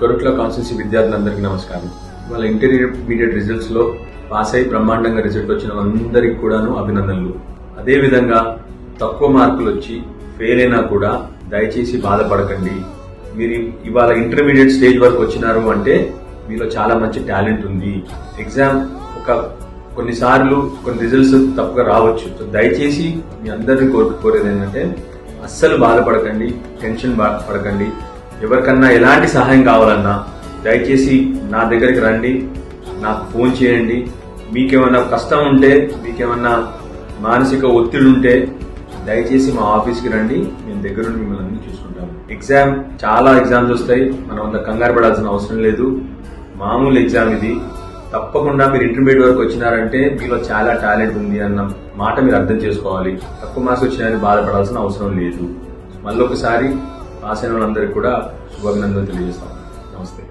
కరుట్ల constituency విద్యార్థులందరికీ నమస్కారం. వాళ్ళ ఇంటర్మీడియట్ రిజల్ట్స్లో పాస్ అయి బ్రహ్మాండంగా రిజల్ట్ వచ్చిన వాళ్ళందరికీ కూడాను అభినందనలు. అదేవిధంగా తక్కువ మార్కులు వచ్చి ఫెయిల్ అయినా కూడా దయచేసి బాధపడకండి. మీరు ఇవాళ ఇంటర్మీడియట్ స్టేజ్ వరకు వచ్చినారు అంటే మీలో చాలా మంచి టాలెంట్ ఉంది. ఎగ్జామ్ ఒక కొన్నిసార్లు కొన్ని రిజల్ట్స్ తప్పుగా రావచ్చు. సో దయచేసి మీ అందరినీ కోరుకోరేది ఏంటంటే అస్సలు బాధపడకండి టెన్షన్ బా- పడకండి. ఎవరికన్నా ఎలాంటి సహాయం కావాలన్నా దయచేసి నా దగ్గరికి రండి నాకు ఫోన్ చేయండి. మీకేమన్నా కష్టం ఉంటే మీకేమన్నా మానసిక ఒత్తిడి ఉంటే దయచేసి మా ఆఫీస్కి రండి మేము దగ్గరుండి మిమ్మల్ని అన్ని చూసుకుంటాము. ఎగ్జామ్ చాలా ఎగ్జామ్స్ వస్తాయి మనం అంత కంగారు పడాల్సిన అవసరం లేదు. మామూలు ఎగ్జామ్ ఇది. తప్పకుండా మీరు ఇంటర్మీడియట్ వరకు వచ్చినారంటే మీలో చాలా టాలెంట్ ఉంది అన్న మాట మీరు అర్థం చేసుకోవాలి. తక్కువ మార్క్స్ వచ్చినాయని బాధపడాల్సిన అవసరం లేదు. మళ్ళొకసారి రాసిన వాళ్ళందరికీ కూడా శుభాభినందనలు తెలియజేస్తాం నమస్తే.